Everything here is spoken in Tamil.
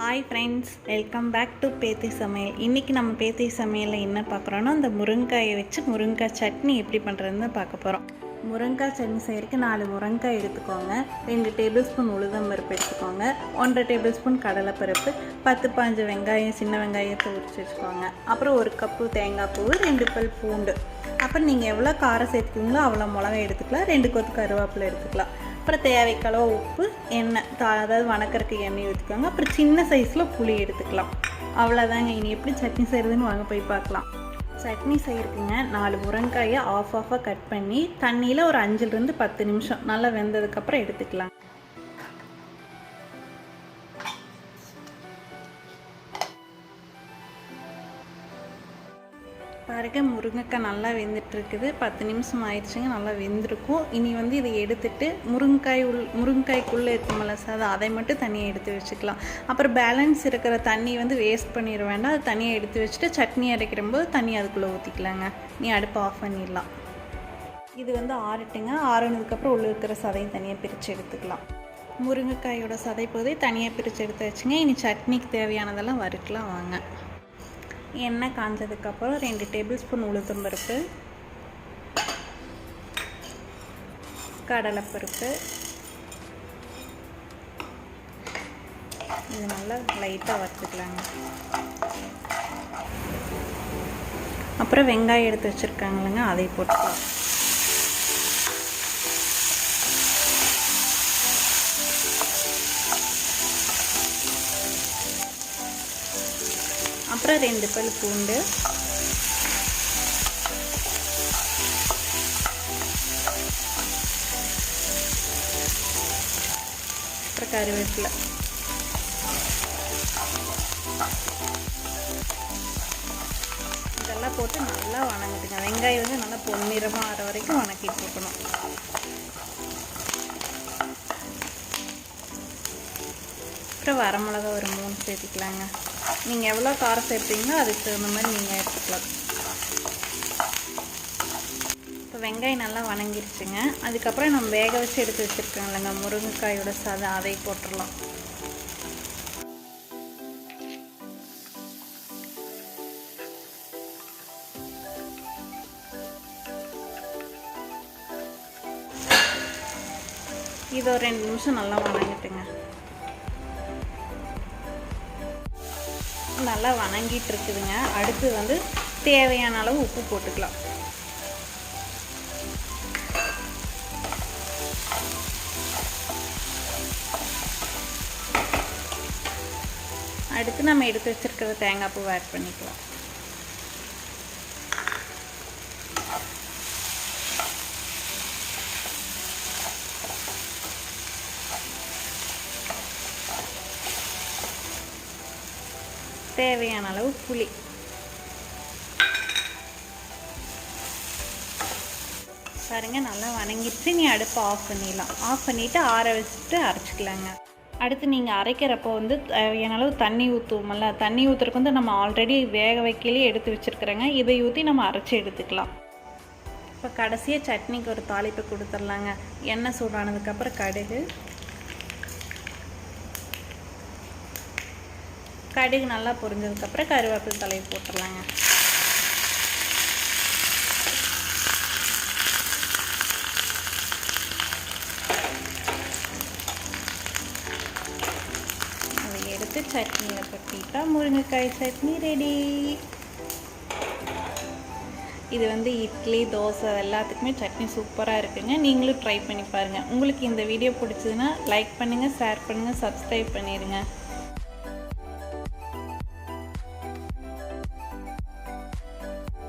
Hi friends welcome back to பேத்தி சமையல் இன்றைக்கி நம்ம பேத்தி சமையலில் என்ன பார்க்குறோன்னா அந்த முருங்காயை வச்சு முருங்காய் சட்னி எப்படி பண்ணுறதுன்னு பார்க்க போகிறோம் முருங்காய் சட்னி செய்கிறதுக்கு நாலு முருங்காய் எடுத்துக்கோங்க. ரெண்டு டேபிள் ஸ்பூன் உளுதம் பருப்பு எடுத்துக்கோங்க. ஒன்றரை டேபிள் ஸ்பூன் கடலைப்பருப்பு பத்து பாஞ்சு வெங்காயம் சின்ன வெங்காயத்தை உரிச்சு வச்சுக்கோங்க. அப்புறம் ஒரு கப்பு தேங்காய் பூ ரெண்டு பல் பூண்டு. அப்புறம் நீங்கள் எவ்வளோ காரம் சேர்த்துக்கிங்களோ அவ்வளோ மிளகா எடுத்துக்கலாம். ரெண்டு கொத்து கருவேப்பிலை எடுத்துக்கலாம். அப்புறம் தேவைக்களவு உப்பு எண்ணெய் தா அதாவது வணக்கறதுக்கு எண்ணெய் ஊற்றிக்கோங்க அப்புறம் சின்ன சைஸில் புளி எடுத்துக்கலாம். அவ்வளோதாங்க இனி எப்படி சட்னி செய்கிறதுன்னு வாங்க போய் பார்க்கலாம். சட்னி செய்யறதுக்குங்க நாலு முருங்காயை ஆஃப் ஆஃபாக கட் பண்ணி தண்ணியில் ஒரு அஞ்சுலேருந்து பத்து நிமிஷம் நல்லா வெந்ததுக்கப்புறம் எடுத்துக்கலாம். பாருங்க முருங்கைக்காய் நல்லா வெந்துட்டுருக்குது. பத்து நிமிஷம் ஆயிடுச்சுங்க நல்லா வெந்திருக்கும். இனி வந்து இதை எடுத்துட்டு முருங்கைக்காய் உள் முருங்காய்க்குள்ளே இருக்குமல்ல சாதம் அதை மட்டும் தனியாக எடுத்து வச்சுக்கலாம். அப்புறம் பேலன்ஸ் இருக்கிற தண்ணி வந்து வேஸ்ட் பண்ணிட வேண்டாம். அது தனியாக எடுத்து வச்சுட்டு சட்னி அரைக்கிற போது தண்ணி அதுக்குள்ளே ஊற்றிக்கலாங்க நீ அடுப்பை ஆஃப் பண்ணிடலாம். இது வந்து ஆறட்டுங்க. ஆறுனதுக்கப்புறம் உள்ளே இருக்கிற சதையும் தனியாக பிரித்து எடுத்துக்கலாம். முருங்கைக்காயோட சதை போதே தனியாக பிரித்து எடுத்து வச்சுங்க. இனி சட்னிக்கு தேவையானதெல்லாம் வறுக்கலாம் வாங்க. எண்ணெய் காஞ்சதுக்கப்புறம் ரெண்டு டேபிள் ஸ்பூன் உளுத்தம்பருப்பு கடலைப்பருப்பு. இது நல்லா லைட்டாக வறுத்துக்கலாங்க. அப்புறம் வெங்காயம் எடுத்து வச்சுருக்காங்களேங்க அதை போட்டுக்கலாம். அப்புறம் ரெண்டு பல் பூண்டு. அப்புறம் கருவேப்பிலை. இதெல்லாம் போட்டு நல்லா வணங்குதுங்க வெங்காயம் வந்து நல்லா பொன்னிறமாக ஆற வரைக்கும் வணக்கிட்டு இருக்கணும். அப்புறம் வரமிளகா ஒரு மூணு சேர்த்துக்கலாங்க. நீங்கள் எவ்வளோ காரம் சேர்ப்பீங்களோ அதுக்கு தகுந்த மாதிரி நீங்கள் எடுத்துக்கலாம். இப்போ வெங்காயம் நல்லா வணங்கிருச்சுங்க. அதுக்கப்புறம் நம்ம வேக வச்சு எடுத்து வச்சுருக்கோம் இல்லைங்க முருங்கைக்காயோட சாதம் அதை போட்டுடலாம். இது ஒரு ரெண்டு நிமிஷம் நல்லா வணங்கிட்டுங்க. நல்லா வணங்கிட்டு இருக்குதுங்க அடுத்து வந்து தேவையான அளவு உப்பு போட்டுக்கலாம். அடுத்து நம்ம எடுத்து வச்சிருக்கிற தேங்காய் பூவை ஆட் பண்ணிக்கலாம். தேவையான அளவு புளி. பாருங்க நல்லா வணங்கிடுச்சு. நீ அடுப்பை ஆஃப் பண்ணிடலாம். ஆஃப் பண்ணிவிட்டு ஆற வச்சுட்டு அரைச்சிக்கலாங்க. அடுத்து நீங்கள் அரைக்கிறப்போ வந்து தேவையான அளவு தண்ணி ஊற்றுவோம்ல தண்ணி ஊற்றுறக்கு வந்து நம்ம ஆல்ரெடி வேக வைக்கலையே எடுத்து வச்சுருக்குறோங்க. இதை ஊற்றி நம்ம அரைச்சி எடுத்துக்கலாம். இப்போ கடைசியாக சட்னிக்கு ஒரு தாளிப்பு கொடுத்துர்லாங்க எண்ணெய் சூடானதுக்கப்புறம் கடுகு கடுகு நல்லா பொரிஞ்சதுக்கப்புறம் கருவேப்பிலை தலையை போட்டுடலாங்க. அதை எடுத்து சட்னியில் கட்டிட்டா முருங்கைக்காய் சட்னி ரெடி. இது வந்து இட்லி தோசை எல்லாத்துக்குமே சட்னி சூப்பராக இருக்குங்க. நீங்களும் ட்ரை பண்ணி பாருங்கள் உங்களுக்கு இந்த வீடியோ பிடிச்சதுன்னா லைக் பண்ணுங்கள் ஷேர் பண்ணுங்கள் சப்ஸ்கிரைப் பண்ணிடுங்க